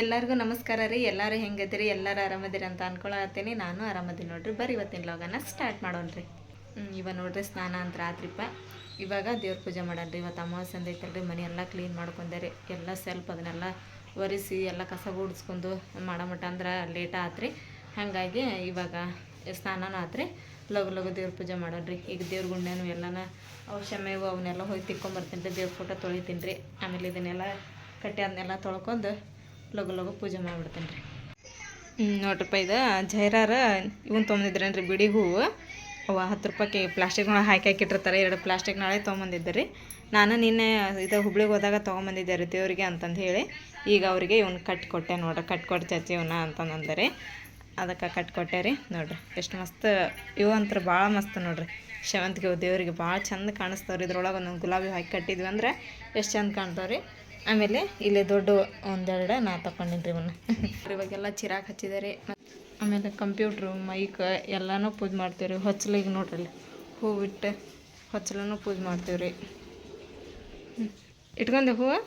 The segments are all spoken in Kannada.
ಎಲ್ಲರಿಗೂ ನಮಸ್ಕಾರ ರೀ. ಎಲ್ಲರೂ ಹೆಂಗದಿರಿ? ಎಲ್ಲರೂ ಆರಾಮದಿರಿ ಅಂತ ಅನ್ಕೊಳತ್ತೀನಿ. ನಾನು ಆರಾಮದಿನಿ ನೋಡ್ರಿ. ಬರ್ರಿ ಇವತ್ತಿನ ಲಾಗನ ಸ್ಟಾರ್ಟ್ ಮಾಡೋಣ್ರಿ ಇವಾಗ ನೋಡ್ರಿ ಸ್ನಾನ ಅಂತ ರಾತ್ರಿಪ್ಪ ಇವಾಗ ದೇವ್ರ ಪೂಜೆ ಮಾಡೋಣ್ರಿ ಇವತ್ತು ಅಮಾವಾಸ್ಯೆ ಅಂತ ಐತಲ್ರಿ. ಮನೆ ಎಲ್ಲ ಕ್ಲೀನ್ ಮಾಡ್ಕೊಂಡೆ ಎಲ್ಲ ಸ್ವಲ್ಪ ಅದನ್ನೆಲ್ಲ ಒರೆಸಿ, ಎಲ್ಲ ಕಸ ಗುಡಿಸ್ಕೊಂಡು ಮಾಡೋ ಮಟ್ಟ ಅಂದ್ರೆ ಲೇಟ್ ಆತ್ರಿ. ಹಾಗಾಗಿ ಇವಾಗ ಸ್ನಾನನೂ ಆತ್ರಿ. ಲಘು ಲಘು ದೇವ್ರ ಪೂಜೆ ಮಾಡೋಣ್ರಿ ಈಗ ದೇವ್ರ ಗುಂಡೆನೂ ಎಲ್ಲನ ಅವು ಅವನ್ನೆಲ್ಲ ಹೋಗಿ ತಿಕ್ಕೊಂಬರ್ತೀನಿ ರೀ. ದೇವ್ರ ಫೋಟೋ ತೊಳಿತೀನಿ ರೀ. ಆಮೇಲೆ ಇದನ್ನೆಲ್ಲ ಕಟ್ಟಿ ಅದನ್ನೆಲ್ಲ ತೊಳ್ಕೊಂಡು ಲಗು ಲಗು ಪೂಜೆ ಮಾಡಿಬಿಡ್ತೇನೆ ರೀ. ನೋಡ್ರಪ್ಪ ಇದು ಜೈರಾರ ಇವನ್ ತೊಗೊಂಡಿದ್ರೇನ್ರಿ ಬಿಡಿ ಹೂವು. ಅವ ಹತ್ತು ರೂಪಾಯಿಗೆ ಪ್ಲಾಸ್ಟಿಕ್ನೊಳಗೆ ಹಾಕಿ ಹಾಕಿಟ್ಟಿರ್ತಾರೆ ಎರಡು ಪ್ಲಾಸ್ಟಿಕ್ನೊಳಗೆ ತೊಗೊಂಬಂದಿದ್ದೆ ರೀ ನಾನು ನಿನ್ನೆ ಇದು ಹುಬ್ಳಿಗೆ ಹೋದಾಗ ತೊಗೊಂಬಂದಿದ್ದೆ ರೀ ದೇವರಿಗೆ ಅಂತಂದು ಹೇಳಿ. ಈಗ ಅವರಿಗೆ ಇವ್ನು ಕಟ್ ಕೊಟ್ಟೆ ನೋಡ್ರಿ ಕಟ್ಕೊಟ್ಟು ಚಚ್ಚಿ ಇವನ್ನ ಅಂತಂದ್ರೆ ಅದಕ್ಕೆ ಕಟ್ಕೊಟ್ಟೆ ರೀ, ನೋಡ್ರಿ. ಎಷ್ಟು ಮಸ್ತ್, ಇವು ಅಂತರ ಭಾಳ ಮಸ್ತ್ ನೋಡ್ರಿ. ಸೇವಂತಿಗೆ ದೇವರಿಗೆ ಭಾಳ ಚಂದ ಕಾಣಿಸ್ತಾವ್ರಿ. ಇದ್ರೊಳಗೆ ಒಂದೊಂದು ಗುಲಾಬಿ ಹಾಕಿ ಕಟ್ಟಿದ್ವಿ ಅಂದ್ರೆ ಎಷ್ಟು ಚಂದ ಕಾಣ್ತಾವ್ರಿ. ಆಮೇಲೆ ಇಲ್ಲೇ ದೊಡ್ಡ ಒಂದೆರಡು ನಾ ತಗೊಂಡಿನಿ ಇವನ್ನ. ಇವಾಗೆಲ್ಲ ಚಿರಾಕ್ ಹಚ್ಚಿದ್ದಾರೆ ಆಮೇಲೆ ಕಂಪ್ಯೂಟ್ರು, ಮೈಕ್ ಎಲ್ಲನೂ ಪೂಜೆ ಮಾಡ್ತೀವಿ ರೀ ಹೊಚ್ಚಲಿಗೆ ನೋಡ್ರಿ ಹೂವಿಟ್ಟು ಹೊಚ್ಚಲೂ ಪೂಜೆ ಮಾಡ್ತೀವಿ ರೀ ಇಟ್ಕೊಂಡೆ ಹೂವು?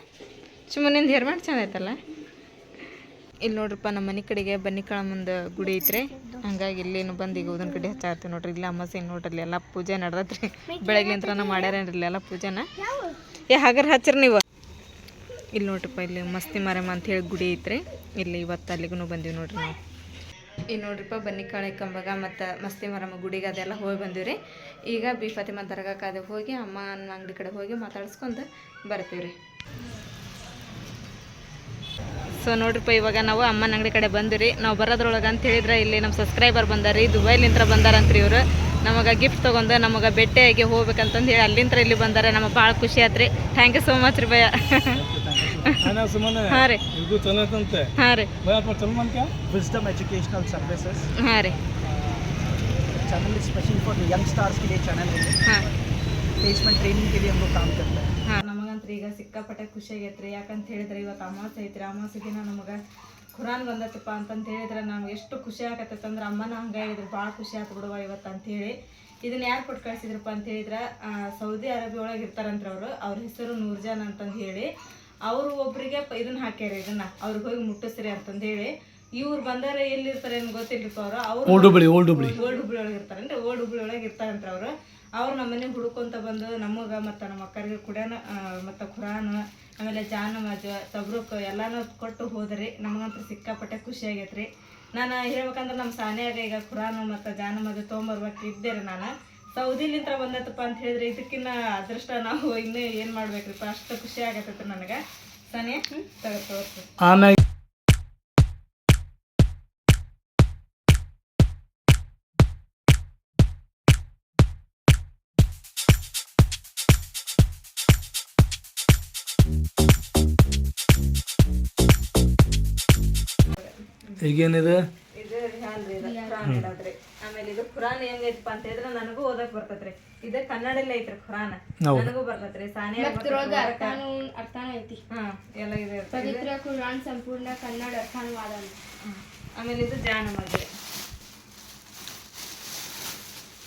ಸುಮ್ಮನಿಂದ ಹೇರ್ ಮಾಡಿ ಚೆಂದ ಆಯ್ತಲ್ಲ ಇಲ್ಲಿ ನೋಡ್ರಪ್ಪ, ನಮ್ಮ ಮನೆ ಕಡೆಗೆ ಬನ್ನಿಕಾಳ ಮುಂದೆ ಗುಡಿ ಐತ್ರಿ. ಹಂಗಾಗಿ ಇಲ್ಲೇನು ಬಂದು ಈಗ ಊದನ್ ಕಡೆ ಹಚ್ಚಾರ್ತೀವಿ ನೋಡ್ರಿ. ಇಲ್ಲ ಅಮಾಸೆ ನೋಡ್ರಿ ಎಲ್ಲ ಪೂಜೆ ನಡ್ದತ್ರಿ. ಬೆಳಗ್ಲಿಂತ್ರನ ಮಾಡ್ಯಾರೇನ್ರಿ ಇಲ್ಲಿ ಎಲ್ಲ ಪೂಜೆನ? ಏ, ಹಾಗಾರೆ ಹಚ್ಚಿರಿ ನೀವು. ಇಲ್ಲಿ ನೋಡ್ರಿಪ್ಪ, ಇಲ್ಲಿ ಮಸ್ತಿ ಮಾರಮ್ಮ ಅಂತ ಹೇಳಿ ಗುಡಿ ಐತ್ರಿ. ಇಲ್ಲಿ ಇವತ್ತು ಅಲ್ಲಿಗೂ ಬಂದೀವಿ ನೋಡ್ರಿ ನಾವು. ಈಗ ನೋಡ್ರಿಪ್ಪ ಬನ್ನಿಕಾಳೆ ಕಂಬಗ ಮತ್ತು ಮಸ್ತಿ ಮರಮ್ಮ ಗುಡಿಗೆ ಅದೆಲ್ಲ ಹೋಗಿ ಬಂದೀವಿ ಈಗ ಬಿ ಫತಿಮಾ ದರ್ಗಾಕ್ಕೆ ಹೋಗಿ ಅಮ್ಮನ ಅಂಗಡಿ ಕಡೆ ಹೋಗಿ ಮಾತಾಡ್ಸ್ಕೊಂಡು ಬರ್ತೀವಿ ರೀ ಸೊ ನೋಡ್ರಿಪ್ಪ, ಇವಾಗ ನಾವು ಅಮ್ಮನ ಅಂಗಡಿ ಕಡೆ ಬಂದಿರಿ ನಾವು ಬರೋದ್ರೊಳಗೆ ಅಂತ ಹೇಳಿದ್ರೆ ಇಲ್ಲಿ ನಮ್ಮ ಸಬ್ಸ್ಕ್ರೈಬರ್ ಬಂದಾರಿ ದುಬೈಲಿಂತ್ರ ಬಂದಾರಂತ್ರಿ ಇವರು. ನಮಗೆ ಗಿಫ್ಟ್ ತೊಗೊಂಡು ನಮಗೆ ಭೇಟಿಯಾಗಿ ಹೋಗ್ಬೇಕಂತಂದು ಹೇಳಿ ಅಲ್ಲಿಂತ್ರ ಇಲ್ಲಿ ಬಂದಾರೆ. ನಮಗೆ ಭಾಳ ಖುಷಿ ಆತ್ರಿ. ಥ್ಯಾಂಕ್ ಯು ಸೋ ಮಚ್ ರೀ ಭಯ ಹಾಂ ರೀ ಇದು ಚಲೋ ಐತಂತೆ ಹಾಂ ರೀ ಭಯಪ್ಪ ಚಲೋ ಮಂಕ Wisdom Educational Services. ಹಾಂ ರೀ channel special for young stars के लिए चैनल है ಹಾಂ प्लेसमेंट ट्रेनिंग के लिए हम लोग काम करते हैं ಹಾಂ ನಮಗಂತ್ರ ಈಗ ಸಿಕ್ಕಾಪಟ್ಟೆ ಖುಷಿ ಆಗೈತ್ರಿ ಯಾಕಂತ ಹೇಳಿದ್ರೆ ಇವತ್ತು ಅಮಾವಾಸ್ಯೆ ಐತ್ರಿ ಅಮಾವಾಸ್ಯೆ ದಿನ ನಮಗೆ ಖುರಾನ್ ಬಂದತ್ತಪ್ಪ ಅಂತಂತ ಹೇಳಿದ್ರೆ ನಮ್ಗೆ ಎಷ್ಟು ಖುಷಿ ಆಗತ್ತಂದ್ರೆ ಅಮ್ಮನ ಹಂಗೆ ಹೇಳಿದ್ರು ಭಾಳ ಖುಷಿ ಆಯ್ತು ಬಿಡುವ ಇವತ್ತು ಅಂತ ಹೇಳಿ ಇದನ್ನ ಯಾರು ಕೊಟ್ಟು ಕಳಿಸಿದ್ರಪ್ಪ ಅಂತ ಹೇಳಿದ್ರೆ ಆ, ಸೌದಿ ಅರೇಬಿಯಾ ಒಳಗೆ ಇರ್ತಾರಂತ್ರ ಅವರು ಅವ್ರ ಹೆಸರು ನೂರ್ಜಾನ್ ಅಂತಂದು ಹೇಳಿ ಅವರು ಒಬ್ಬರಿಗೆ ಇದನ್ನ ಹಾಕ್ಯಾರ ಇದನ್ನ. ಅವ್ರಿಗೆ ಹೋಗಿ ಮುಟ್ಟಿಸ್ರಿ ಅಂತಂದು ಹೇಳಿ ಇವ್ರು ಬಂದಾರ ಎಲ್ಲಿರ್ತಾರೆ ಏನು ಗೊತ್ತಿಲ್ಲಪ್ಪ ಅವರು. ಅವ್ರು old Hubli old Hubli. Old Hubli ಒಳಗೆ ಇರ್ತಾರಂದ್ರೆ ಓಲ್ಡ್ ಹುಬ್ಳಿ ಒಳಗೆ ಇರ್ತಾರಂತ ಅವ್ರು. ಅವ್ರು ನಮ್ಮ ಮನೆ ಹುಡುಕೊಂತ ಬಂದು ನಮಗೆ ಮತ್ತು ನಮ್ಮ ಅಕ್ಕರಿಗೆ ಕುಡಿಯೋನ ಮತ್ತು ಖುರಾನ್ ಆಮೇಲೆ ಜಾನಮಾಜ ತಬ್ರುಕ್ ಎಲ್ಲಾನು ಕೊಟ್ಟು ಹೋದ್ರಿ. ನಮಗಂತೂ ಸಿಕ್ಕಾಪಟ್ಟೆ ಖುಷಿ ಆಗೈತ್ರಿ. ನಾನು ಹೇಳ್ಬೇಕಂದ್ರೆ ನಮ್ಮ ಸಾನ್ಯಾಗ ಈಗ ಖುರಾನ್ ಮತ್ತು ಜಾನಮಾಜ ತೊಗೊಂಬರ್ಬೇಕು ಇದ್ದೆ ರೀ ನಾನು. ಸೌದಿಲಿಂತ್ರ ಬಂದತ್ತಪ್ಪ ಅಂತ ಹೇಳಿದ್ರೆ ಇದಕ್ಕಿನ್ನ ಅದೃಷ್ಟ ನಾವು ಇನ್ನೂ ಏನು ಮಾಡ್ಬೇಕ್ರಿಪ್ಪ? ಅಷ್ಟು ಖುಷಿ ಆಗತ್ತೈತೆ ನನಗೆ. ಸನಿ ಆಮೇಲೆ ಈಗೇನಿದೆ? ಇದು ಇದು ಇಡೋದ್ರಿ ಆಮೇಲೆ ಇದು ಖುರಾನ್ ಹೆಂಗೈತಪ್ಪ ಅಂತ ಹೇಳಿದ್ರೆ ನನಗೂ ಓದಕ್ ಬರ್ತೈತ್ರಿ. ಇದು ಕನ್ನಡಲ್ಲೇ ಐತ್ರಿ ಖುರಾನ್. ಹೌದು. ನನಗೂ ಬರ್ತೈತ್ರಿ. ಸಾನಿಯಾ ಅರ್ಥಾನು ಅರ್ಥಾನು ಐತಿ. ಹಾ ಎಲ್ಲ ಇದೆ ಇರ್ತೈತಿ. ಪವಿತ್ರ ಕುರಾನ್ ಸಂಪೂರ್ಣ ಕನ್ನಡ ಅರ್ಥಾನುವಾದ ಹ್ಮ್. ಆಮೇಲೆ ಇದು ಜಾನ ಮದ್ವೆ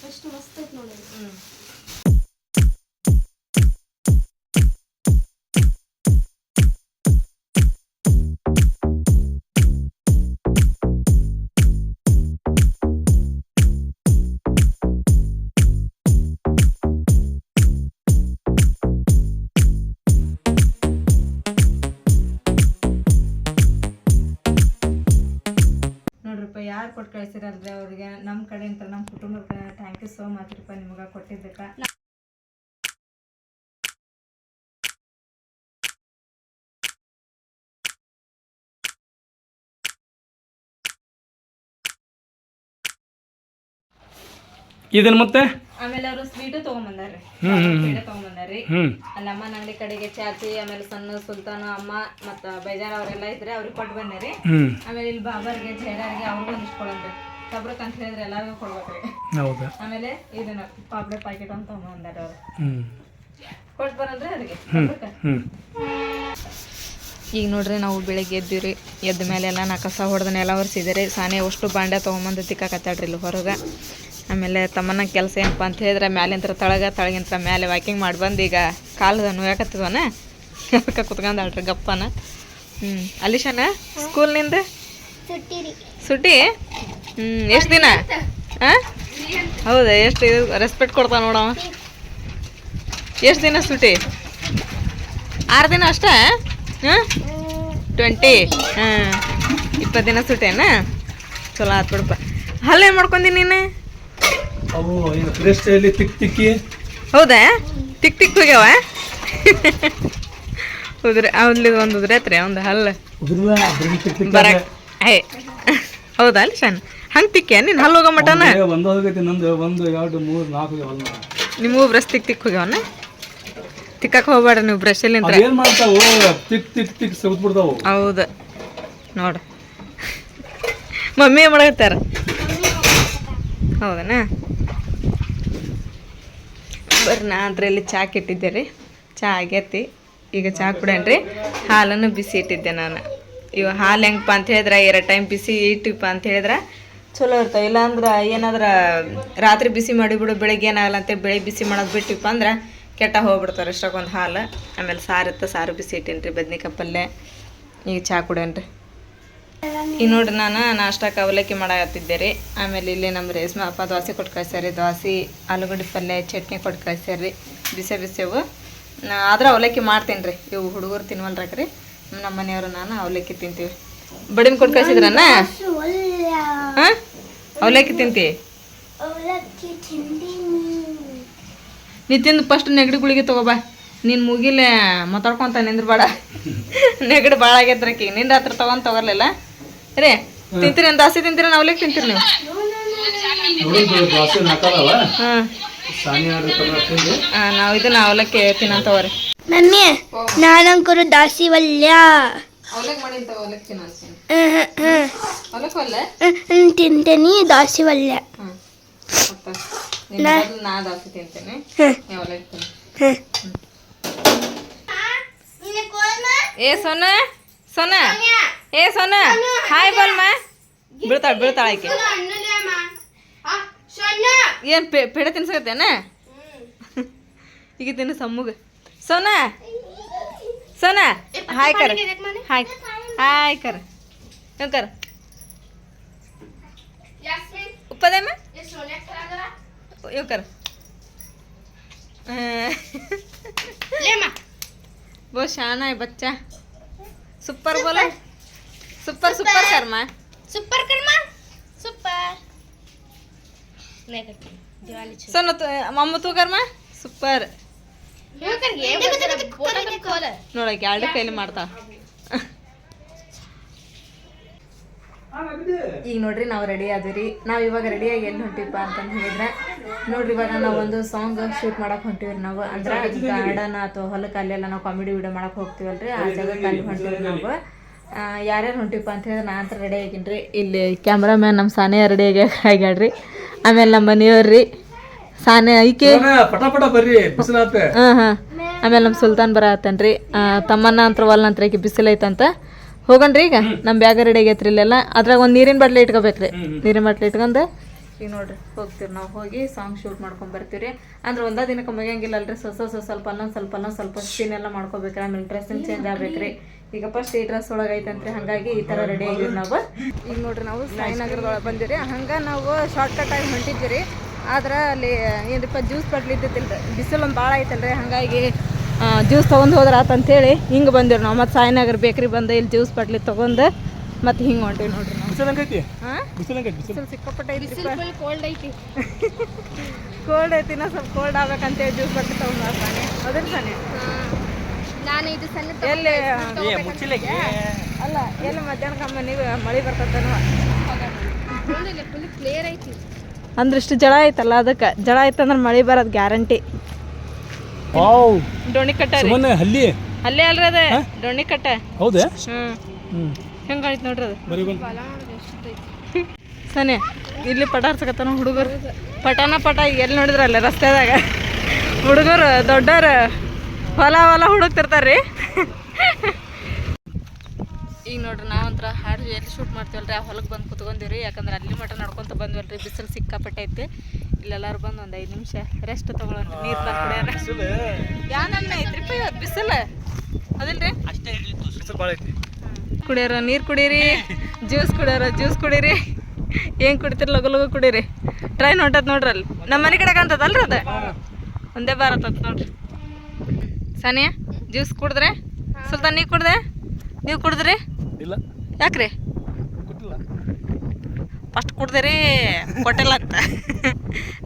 ಅಷ್ಟು ಮಸ್ತ್ ಐತಿ ನೋಡಿ. ಹ್ಮ್. ಕಳಿಸಿರಲ್ರಿ ಅವ್ರಿಗೆ. ನಮ್ಮ ಕಡೆಯಿಂದ ನಮ್ಮ ಕುಟುಂಬಕ್ಕೆ ಥ್ಯಾಂಕ್ ಯು ಸೋ ಮಚ್ ರೀಪ್ಪ ನಿಮ್ಗೆ ಕೊಟ್ಟಿದ್ದಕ್ಕೆ. ಇದನ್ನ ಮತ್ತೆ? ಆಮೇಲೆ ಅವರು ಸ್ವೀಟು ತೊಗೊಂಬಂದಾರ್ರಿ. ಸ್ವೀಟ್ ಅಲ್ಲಿ ಅಮ್ಮನ ಅಂಗಡಿ ಕಡೆಗೆ ಚಾಚಿ ಆಮೇಲೆ ಸಣ್ಣ ಸುಲ್ತಾನ ಅಮ್ಮ ಮತ್ತ ಬೇಜಾರ ಅವರೆಲ್ಲ ಇದ್ರೆ ಅವ್ರಿಗೆ ಕೊಟ್ಟು ಬಂದಾರಿ ಆಮೇಲೆ ಇಲ್ಲಿ ಬಾಬರ್ಗೆ ಜೇಡಾರ್ಗೆ ಅವ್ರಿಗೂ ಒಂದಿಷ್ಟು ಕೊಡಂದ್ರಿ ತಬ್ರಕ್ ಅಂತ ಹೇಳಿದ್ರೆ ಎಲ್ಲರಿಗೂ ಕೊಡ್ಬೇಕ್ರಿ. ಹೌದಾ? ಆಮೇಲೆ ಇದನ್ನ ಪಾಪ್ಡೆ ಪ್ಯಾಕೆಟ್ ಅಂತ ಅವ್ರು ಹ್ಮ್. ಕೊಟ್ಟು ಬರಂದ್ರೆ ಹ್ಮ್ ಈಗ ನೋಡ್ರಿ ನಾವು ಬೆಳಿಗ್ಗೆ ರೀ ಎದ್ದ ಮೇಲೆ ಎಲ್ಲ ನಾ ಕಸ ಹೊಡೆದ ನೆಲ ಒರೆಸಿದ್ರಿ. ಸಾನೆ ಅಷ್ಟು ಬಾಂಡೆ ತೊಗೊಂಬಂದು ತಿಕ್ಕಾಕತ್ತಾಡ್ರಿ ಇಲ್ಲಿ ಹೊರಗೆ. ಆಮೇಲೆ ತಮ್ಮನ ಕೆಲಸ ಏನಪ್ಪ ಅಂತ ಹೇಳಿದ್ರೆ ಮ್ಯಾಲಿಂತ್ರ ತಳಗ ತಳಗಿಂತ್ರ ಮೇಲೆ ವಾಕಿಂಗ್ ಮಾಡಿ ಬಂದು ಈಗ ಕಾಲದ ನೋಯಾಕತ್ತಿದ್ವನ ಅದಕ್ಕೆ ಕುತ್ಕೊಂಡಾಳ್ರಿ ಗಪ್ಪನ. ಹ್ಞೂ ಅಲಿಶಾನ ಸ್ಕೂಲ್ನಿಂದ ಸುಟ್ಟಿ? ಹ್ಞೂ ಎಷ್ಟು ದಿನ? ಹಾಂ ಹೌದಾ ಎಷ್ಟು ರೆಸ್ಪೆಕ್ಟ್ ಕೊಡ್ತಾ ನೋಡವ. ಎಷ್ಟು ದಿನ ಸುಟಿ? ಆರು ದಿನ ಅಷ್ಟೇ? ಹಾಂ ಟ್ವೆಂಟಿ ಹಾಂ ಇಪ್ಪತ್ತು ದಿನ ಸುಟೇನಾ ಚಲೋ ಆತು ಬಿಡಪ್ಪ. ಮಾಡ್ಕೊಂಡಿ ನೀನು? ಅವು ಏನು ಅಲ್ಲಿ ತಿಕ್ ತಿಕ್ಕಿ? ಹೌದಾ? ತಿಕ್ ತಿಕ್ ಹೋಗ್ಯಾವ? ಉದ್ರೆ ಅಲ್ಲಿ ಒಂದು ಉದ್ರೈತ್ರಿ ಒಂದು ಹಲ್ಲು. ಬರ ಹೌದಾ ಅಲ್ಲಿ ಶಾನ್ ಹಂಗೆ ತಿಕ್ಕೆ ನೀನು ಹಲ್ಲು ಹೋಗೋ ಮಟನ ಒಂದು ಹೋಗೈತಿ ನಂದು ಒಂದು ಎರಡು ಮೂರು ನಾಲ್ಕು ಅಲ್ಲ ನಿಮ್ಮೂ ಬ್ರಷ್ ತಿಕ್ ತಿಕ್ ಹೋಗ್ಯಾವನ? ತಿಕ್ಕಕ್ಕೆ ಹೋಗ್ಬೇಡ ನೀವು ಬ್ರಷಲ್ಲಿಂದ ಅದೇನ್ ಮಾಡ್ತಾವು? ತಿಕ್ ತಿಕ್ ತಿಕ್ ಸೌತ್ ಬಿಡ್ತಾವು ಹೌದು. ನೋಡು. ಮಮ್ಮಿ ಏನು ಮಾಡಕತ್ತಾರ? ಹೌದನಾ? ಬರ್ರಿ ನಾ ಅದರಲ್ಲಿ ಚಾ ಕೆಟ್ಟಿದ್ದೆ ರೀ ಚಾ ಆಗೈತಿ ಈಗ ಚಾ ಕುಡೇನ್ರಿ ಹಾಲನ್ನು ಬಿಸಿ ಇಟ್ಟಿದ್ದೆ ನಾನು. ಇವಾಗ ಹಾಲು ಹೆಂಗಪ್ಪ ಅಂತ ಹೇಳಿದ್ರೆ? ಎರಡು ಟೈಮ್ ಬಿಸಿ ಇಟ್ಟಿಪ್ಪ ಅಂತ ಹೇಳಿದ್ರೆ? ಚಲೋ ಇರ್ತಾವೆ. ಇಲ್ಲಾಂದ್ರೆ ಏನಾದ್ರೆ ರಾತ್ರಿ ಬಿಸಿ ಮಾಡಿಬಿಡು ಬೆಳಗ್ಗೆ ಏನಾಗಲ್ಲ ಅಂತ ಬೆಳೆ ಬಿಸಿ ಮಾಡೋದು ಬಿಟ್ಟಿಪ್ಪ ಅಂದ್ರೆ ಕೆಟ್ಟ ಹೋಗ್ಬಿಡ್ತಾರೆ ಅಷ್ಟಕ್ಕೊಂದು ಹಾಲು. ಆಮೇಲೆ ಸಾರು ಇತ್ತು ಸಾರು ಬಿಸಿ ಇಟ್ಟೇನಿ ರೀ ಬದ್ನಿಕಾಯಿ ಪಲ್ಯ. ಈಗ ಚಹಾ ಕುಡೇನ್ರಿ ಈಗ ನೋಡ್ರಿ ನಾನು ನಾಷ್ಟಕ್ಕೆ ಅವಲಕ್ಕಿ ಮಾಡಾಕತ್ತಿದ್ದೆ ರೀ. ಆಮೇಲೆ ಇಲ್ಲಿ ನಮ್ಮ ರೇಷ್ಮೆ ಅಪ್ಪ ದೋಸೆ ಕೊಟ್ಟು ಕಳ್ಸ್ಯಾರಿ ದೋಸೆ, ಆಲೂಗಡ್ಡೆ ಪಲ್ಯ, ಚಟ್ನಿ ಕೊಟ್ಟು ಕಳ್ಸ್ಯಾರಿ ಬಿಸಿ ಬಿಸಿವು ಆದ್ರೆ ಅವಲಕ್ಕಿ ಮಾಡ್ತೀನಿ ರೀ. ಇವು ಹುಡುಗರು ತಿನ್ವಲ್ರಾಕ್ರಿ. ನಮ್ಮ ಮನೆಯವರು ನಾನು ಅವಲಕ್ಕಿ ತಿಂತೀವಿ. ಬಡಿನ ಕೊಟ್ಟು ಕಳ್ಸಿದ್ರನ್ನ ಹಾಂ? ಅವಲಕ್ಕಿ ತಿಂತಿ? ನೀ ತಿಂದು ಫಸ್ಟ್ ನೆಗಡಿ ಗುಳಿಗೆ ತಗೋಬಾ ನೀನು ಮುಗಿಲೆ ಮಾತಾಡ್ಕೊಂತ ನಿಂದ್ರಬೇಡ. ನೆಗಡಿ ಭಾಳ ಆಗೈತ್ರಕಿ ನಿಂದ ಹತ್ರ ತಗೊಂಡ್ ತಗೋರ್ಲಿಲ್ಲ? ರೀ ತಿಂತೀರಿ ಅಂತ ದಾಸಿ ತಿಂತೀರಿ ನಾವು ಅವಲಕ್ಕಿ ತಿಂತೀರಿ ನೀವು? ನಾವು ಇದನ್ನ ಅವಲಕ್ಕಿ ತಿನ್ನಂತ ತಗೋರಿ ಮಮ್ಮಿ ನಾನಂಕರು ದಾಸಿ ವಲ್ಯ ಅವಲಕ್ಕಿ ಮಾಡಿ ಅವಲಕ್ಕಿ ತಿನ್ನಂತೀನಿ ತಿಂತೇನಿ ದಾಸಿ ಬದ್ಲು ನಾ ದೋಸೆ ತಿಂತೀನಿ. ಏ ಸೋನ ಸೋನ. ಏ ಸೋನ ಹಾಯ್ ಬಲ್ಮ. ಬೀಳ್ತಾಳ ಬೀಳ್ತಾಳ ಆಕೆ. ಏನು ಪೆ ಪೆಡೆ ತಿನ್ಸಕತ್ತೇನ? ಈಗ ತಿನ್ನು ಸಮ್ಮುಗ. ಸೋನ ಸೋನ. ಹಾಯ್ ಕರ. ಹಾಯ್ ಹಾಯ್ ಕರ್. ಇವ್ ಕರ್ ಉಪ್ಪದೇಮ ಇವ್ ಕರ್ बहुत शाना है बच्चा सुपर बोलो super super karma super karma super नहीं करती दिवाली सुनो तो मम्मा तू कर्मा सुपर ನೋಡಕ್ಕೆ ಎರಡು ಕೈಲಿ ಮಾಡ್ತಾವ ಈಗ ನೋಡ್ರಿ ನಾವು ರೆಡಿ ಆದ್ವಿ ನಾವು ಇವಾಗ ರೆಡಿಯಾಗಿ ಎಲ್ಲಿ ಹೊಂಟಿಪ್ಪ ಅಂತಂದು ಹೇಳಿದ್ರೆ ನೋಡ್ರಿ ಇವಾಗ ನಾವು ಒಂದು ಸಾಂಗ್ ಶೂಟ್ ಮಾಡಕ್ ಹೊಂಟಿವ್ರಿ ನಾವು. ಅಂದ್ರೆ ಗಾರ್ಡನ್ ಅಥವಾ ಹೊಲಕ್ಕೆ ಅಲ್ಲೆಲ್ಲ ನಾವು ಕಾಮಿಡಿ ವಿಡಿಯೋ ಮಾಡಕ್ ಹೋಗ್ತೀವಲ್ರಿ. ಆ ಜಾಗಕ್ಕೆ ಅಲ್ಲಿ ಹೊಂಟಿವ್ರಿ ನಾವು. ಯಾರ್ಯಾರು ಹೊಂಟಿಪ್ಪ ಅಂತ ಹೇಳಿದ್ರೆ ನಾ ಅಂತ ರೆಡಿ ಆಗಿನ್ರಿ. ಇಲ್ಲಿ ಕ್ಯಾಮ್ರಾಮ್ಯಾನ್ ನಮ್ಮ ಸಾನೆ ರೆಡಿ ಆಗಿ ಆಗ್ಯಾಡ್ರಿ ಆಮೇಲೆ ನಮ್ಮ ಮನೆಯವ್ರಿ ಸಾನೆ ಐಕೆ ಬರ್ರಿ ಹಾಂ ಹಾಂ. ಆಮೇಲೆ ನಮ್ಮ ಸುಲ್ತಾನ್ ಬರತ್ತನ್ರಿ ತಮ್ಮನ್ನ ಅಂತ ವಾಲ್ ನಂತರ ಬಿಸಿಲೈತಂತ. ಹೋಗಣ್ರಿ ಈಗ? ನಮ್ಮ ಬ್ಯಾಗ ರೆಡಿ ಆಗೈತ್ರಿ ಇಲ್ಲೆಲ್ಲ. ಅದ್ರಾಗ ಒಂದು ನೀರಿನ ಬಾಟ್ಲಿ ಇಟ್ಕೋಬೇಕ್ರಿ. ನೀರಿನ ಬಾಟ್ಲಿ ಇಟ್ಕೊಂಡು? ಈಗ ನೋಡ್ರಿ ಹೋಗ್ತೀವಿ ನಾವು ಹೋಗಿ ಸಾಂಗ್ ಶೂಟ್ ಮಾಡ್ಕೊಂಡು ಬರ್ತೀವಿ ಅಂದ್ರೆ ಒಂದೇ ದಿನಕ್ಕೆ ಮುಗಿಯಂಗಿಲ್ಲ ಅಲ್ರಿ ಸ್ವಲ್ಪ ಸ್ವಲ್ಪ ಸ್ವಲ್ಪ ಅಲ್ಲೊಂದು ಸ್ವಲ್ಪ ಅಲ್ಲೊಂದು ಸ್ವಲ್ಪ ಸೀನ್ ಎಲ್ಲ ಮಾಡ್ಕೋಬೇಕ್ರಿ. ಆಮೇಲೆ ಡ್ರೆಸ್ಸಿಂಗ್ ಚೇಂಜ್ ಆಗ್ಬೇಕ್ರಿ. ಈಗ ಫಸ್ಟ್ ಈ ಡ್ರೆಸ್ ಒಳಗೆ ಐತಂತ್ರಿ ಹಾಗಾಗಿ ಈ ಥರ ರೆಡಿ ಆಗಿದ್ರಿ ನಾವು. ಈಗ ನೋಡ್ರಿ ನಾವು ಸಾಯಿನಗರದೊಳಗೆ ಬಂದಿರಿ. ಹಂಗೆ ನಾವು ಶಾರ್ಟ್ಕಟ್ ಆಗಿ ರೀ. ಆದ್ರೆ ಅಲ್ಲಿ ಏನಪ್ಪ ಜ್ಯೂಸ್ ಬಾಟ್ಲಿ ರೀ ಬಿಸಿಲು ಒಂದು ಭಾಳ ಐತಲ್ರಿ. ಹಾಗಾಗಿ ಜ್ಯೂಸ್ ತೊಗೊಂಡು ಹೋದ್ರೆ ಆತಂತೇಳಿ ಹಿಂಗೆ ಬಂದಿರಿ ನಾವು. ಮತ್ತು ಸಾಯಿನಗರ್ ಬೇಕ್ರಿ ಬಂದು ಇಲ್ಲಿ ಜ್ಯೂಸ್ ಬಾಟ್ಲಿ ತೊಗೊಂಡು ಮತ್ತು ಹಿಂಗೆ ಹೊಂಟಿವಿ ನೋಡ್ರಿ ಬಿಸಿಲು ಸಿಕ್ಕಾಪಟ್ಟೆ ಕೋಲ್ಡ್ ಐತಿ. ಕೋಲ್ಡ್ ಐತಿ ನಾ ಸ್ವಲ್ಪ ಕೋಲ್ಡ್ ಆಗ್ಬೇಕಂತೇಳಿ ಜ್ಯೂಸ್ ಬಾಟ್ಲಿ ತೊಗೊಂಡು ಬರ್ತಾನೆ ಅದ್ರ ನಾನು ಇದು ಸಣ್ಣ ಎಲ್ಲಿ? ಅಲ್ಲ ಎಲ್ಲಿ ಮಧ್ಯಾಹ್ನ ಕಮ್ಮ ನೀವು ಮಳೆ ಬರ್ತೈತೇನೋ? ಕ್ಲಿಯರ್ ಐತಿ. ಅಂದ್ರೆ ಇಷ್ಟು ಜಳ ಐತಲ್ಲ ಅದಕ್ಕೆ. ಜಳ ಐತಂದ್ರೆ ಮಳೆ ಬರೋದು ಗ್ಯಾರಂಟಿ. ವಾವ್. ಡೋಣಿ ಕಟ್ಟ ರೀ. ಸುಮ್ಮನೆ ಹಲ್ಲಿ. ಅಲ್ಲೇ ಅಲ್ರಿ ಅದ. ಡೋಣಿ ಕಟ್ಟ. ಹೌದೇ? ಹ್ಞೂ ಹೆಂಗಾಯ್ತು ನೋಡ್ರಿ ಅದು? ಬರೀ ಬಂದು. ಸನಿ ಇಲ್ಲಿ ಪಟ ಹರ್ಸಕತ್ತಾನ ಹುಡುಗರು. ಪಟಾನ ಪಟ ಈಗ ಎಲ್ಲಿ ನೋಡಿದ್ರ ಅಲ್ಲೇ ರಸ್ತೆದಾಗ. ಹುಡುಗರು ದೊಡ್ಡರ ಹೊಲ ಹೊಲ ಹುಡುಕ್ತಿರ್ತಾರ್ರಿ ಈಗ ನೋಡ್ರಿ ನಾವಂತರ ಹಾಡು ಎಲ್ಲಿ ಶೂಟ್ ಮಾಡ್ತೀವಲ್ರಿ? ಆ ಹೊಲಕ್ಕೆ ಬಂದು ಕುತ್ಕೊಂಡಿವ್ರಿ ಯಾಕಂದ್ರೆ ಅಲ್ಲಿ ಮಟ ನಡ್ಕೊತ ಬಂದ್ವಲ್ರಿ. ಬಿಸಿಲು ಸಿಕ್ಕಾಪಟ್ಟೆ ಐತಿ. ಇಲ್ಲೆಲ್ಲರೂ ಬಂದು ಒಂದು ಐದು ನಿಮಿಷ ರೆಸ್ಟ್ ತಗೊಳ್ಳೋಣ ನೀರು ಕುಡಿಯೋಣ ಯಾ ನಮ್ನೆ ಐತ್ರಿಪ್ಪ ಇವತ್ತು ಬಿಸಿಲು? ಅದಿಲ್ರಿ? ಬಿಸಿಲು ಭಾಳ ಐತಿ. ಕುಡಿಯೋರ ನೀರು ಕುಡೀರಿ. ಜ್ಯೂಸ್ ಕುಡಿಯೋರ ಜ್ಯೂಸ್ ಕುಡಿರಿ. ಏನು ಕುಡಿತೀರಿ ಲಗು ಲಗು ಕುಡಿರಿ. ಟ್ರೈನ್ ಹೊಂಟತ್ ನೋಡ್ರಿ ಅಲ್ಲಿ. ನಮ್ಮ ಮನೆ ಕಡೆ ಕಾಣ್ತದಲ್ರಿ ಅದು? ಒಂದೇ ಭಾರತ ನೋಡ್ರಿ. ಸಾನಿಯಾ ಜ್ಯೂಸ್ ಕುಡಿದ್ರೆ? ಸುಲ್ತಾನ್ ನೀ ಕುಡ್ದೆ? ನೀವು ಕುಡಿದ್ರಿ? ಇಲ್ಲ. ಯಾಕ್ರಿ? ಫಸ್ಟ್ ರೀ ಕೊಟ್ಟಿಲ್ಲ ಅಂತ.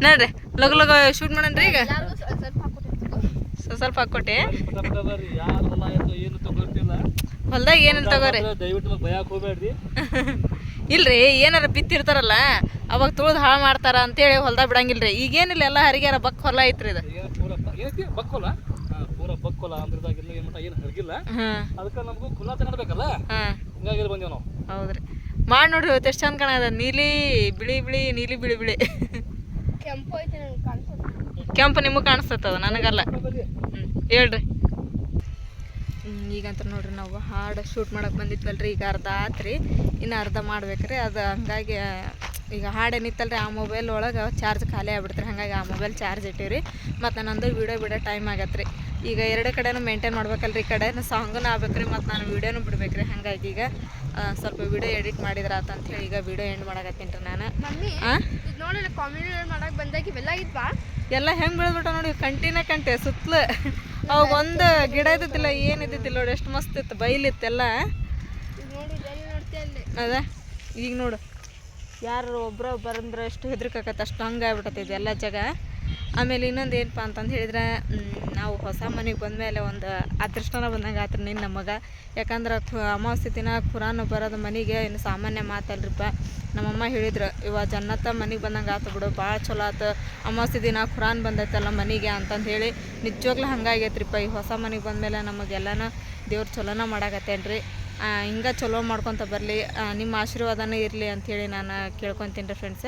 ನೋಡ್ರಿ ಲಗು ಲಗು ಶೂಟ್ ಮಾಡನ್ರಿ ಈಗ. ಸ್ವಲ್ಪ ಹಾಕೊಟ್ಟೆ ಹೊಲ್ದಾಗ ಏನಿಲ್ಲ ತಗೋರಿ? ಇಲ್ರಿ ಏನಾರ ಬಿತ್ತಿರ್ತಾರಲ್ಲ ಅವಾಗ ತುಳಿದು ಹಾಳು ಮಾಡ್ತಾರ ಅಂತೇಳಿ ಹೊಲ್ದಾಗ ಬಿಡಂಗಿಲ್ರಿ. ಈಗೇನಿಲ್ಲ ಎಲ್ಲ ಹರಿಗ್ಯಾರ ಬಕ್ ಹೊಲ ಐತ್ರಿ ಇದು. ಹರಿಗಿಲ್ಲ ಅದಕ್ಕೆ ನಮಗೂ ಹಿಂಗಾಗಿ ಬಂದೇವು ನಾವು. ಹೌದ್ರಿ. ಮಾಡಿ ನೋಡ್ರಿ ಇವತ್ತು ಎಷ್ಟು ಚಂದ ಕಾಣದ. ನೀಲಿ ಬಿಳಿ ಬಿಳಿ ನೀಲಿ ಬಿಳಿ ಬಿಳಿ. ಕೆಂಪು ನಿಮಗೆ ಕಾಣಿಸ್ತದ ನನಗಲ್ಲ. ಹ್ಞೂ ಹೇಳ್ರಿ. ಹ್ಮ್, ಈಗಂತ ನೋಡ್ರಿ ನಾವು ಹಾಡು ಶೂಟ್ ಮಾಡಕ್ಕೆ ಬಂದಿದ್ವಲ್ರಿ ಈಗ ಅರ್ಧ ಆತ್ರಿ. ಇನ್ನು ಅರ್ಧ ಮಾಡ್ಬೇಕ್ರಿ ಅದು ಹಂಗಾಗಿ ಈಗ ಹಾಡು ಏನಿತ್ತಲ್ರಿ ಆ ಮೊಬೈಲ್ ಒಳಗೆ ಚಾರ್ಜ್ ಖಾಲಿ ಆಗ್ಬಿಡ್ತ್ರಿ ಹಾಗಾಗಿ ಆ ಮೊಬೈಲ್ ಚಾರ್ಜ್ ಇಟ್ಟಿವ್ರಿ. ಮತ್ತು ನಂದು ವೀಡಿಯೋ ಬಿಡೋ ಟೈಮ್ ಆಗತ್ತೆ ಈಗ ಎರಡು ಕಡೆನೂ ಮೇಂಟೈನ್ ಮಾಡ್ಬೇಕಲ್ರಿ ಈ ಕಡೆ ಸಾಂಗನು ಆಗ್ಬೇಕ್ರಿ ಮತ್ತು ನಾನು ವೀಡಿಯೋನು ಬಿಡ್ಬೇಕ್ರಿ ಹಾಗಾಗಿ ಈಗ ಸ್ವಲ್ಪ ವಿಡಿಯೋ ಎಡಿಟ್ ಮಾಡಿದ್ರ ಅಂತ ಹೇಳಿ ಈಗ ವಿಡಿಯೋ ಎಂಡ್ ಮಾಡಕತ್ತೀನಿ ರೀ ನಾನು. ನೋಡಿ ಕಾಮಿಡಿ ಮಾಡಕ್ ಬಂದಾಗ ಇವೆಲ್ಲ ಇದ್ವಾ? ಎಲ್ಲ ಹೆಂಗೆ ಬೆಳೆದ್ಬಿಟ್ಟ ನೋಡಿ ಕಂಟಿನ ಕಂಟೆ ಸುತ್ತಲು ಅವಾಗ ಒಂದು ಗಿಡ ಇದ್ದಿದ್ದಿಲ್ಲ ಏನು ಇದ್ದಿದ್ದಿಲ್ಲ ನೋಡಿ ಎಷ್ಟು ಮಸ್ತ್ ಇತ್ತು ಬೈಲಿತ್ತೆಲ್ಲ ಅದ? ಈಗ ನೋಡು ಯಾರು ಒಬ್ಬರ ಬಂದ್ರೆ ಎಷ್ಟು ಹೆದ್ರಿಕಾಕತ್ತೆ ಅಷ್ಟು ಹಂಗೆ ಇದೆಲ್ಲ ಎಲ್ಲ ಜಾಗ. ಆಮೇಲೆ ಇನ್ನೊಂದು ಏನಪ್ಪ ಅಂತಂದು ಹೇಳಿದ್ರೆ ನಾವು ಹೊಸ ಮನೆಗೆ ಬಂದಮೇಲೆ ಒಂದು ಅದೃಷ್ಟನ ಬಂದಂಗೆ ಆತ್ರಿ ನಿನ್ನ ನಮಗೆ ಯಾಕಂದ್ರೆ ಖು ಅಮಾವಾಸ್ಯೆ ದಿನ ಖುರಾನ್ ಬರೋದು ಮನೆಗೆ ಇನ್ನು ಸಾಮಾನ್ಯ ಮಾತಲ್ರಿಪ್ಪ. ನಮ್ಮಮ್ಮ ಹೇಳಿದ್ರು, ಇವ ಜನ್ನತ್ತ ಮನೆಗೆ ಬಂದಂಗೆ ಆತು ಬಿಡು, ಭಾಳ ಚಲೋ ಆತು. ಅಮಾವಾಸ್ಯೆ ದಿನ ಖುರಾನ್ ಬಂದೈತಲ್ಲ ಮನೆಗೆ ಅಂತಂದು ಹೇಳಿ, ನಿಜವಾಗ್ಲೂ ಹಂಗಾಗೈತ್ರಿಪ್ಪ, ಈ ಹೊಸ ಮನೆಗೆ ಬಂದಮೇಲೆ ನಮಗೆಲ್ಲನ ದೇವ್ರು ಚಲೋನ ಮಾಡಾಕತ್ತೇನ್ರಿ. ಹಿಂಗೆ ಚಲೋ ಮಾಡ್ಕೊತ ಬರಲಿ ನಿಮ್ಮ ಆಶೀರ್ವಾದನೇ ಇರಲಿ ಅಂಥೇಳಿ ನಾನು ಕೇಳ್ಕೊತೀನಿ ರೀ ಫ್ರೆಂಡ್ಸ್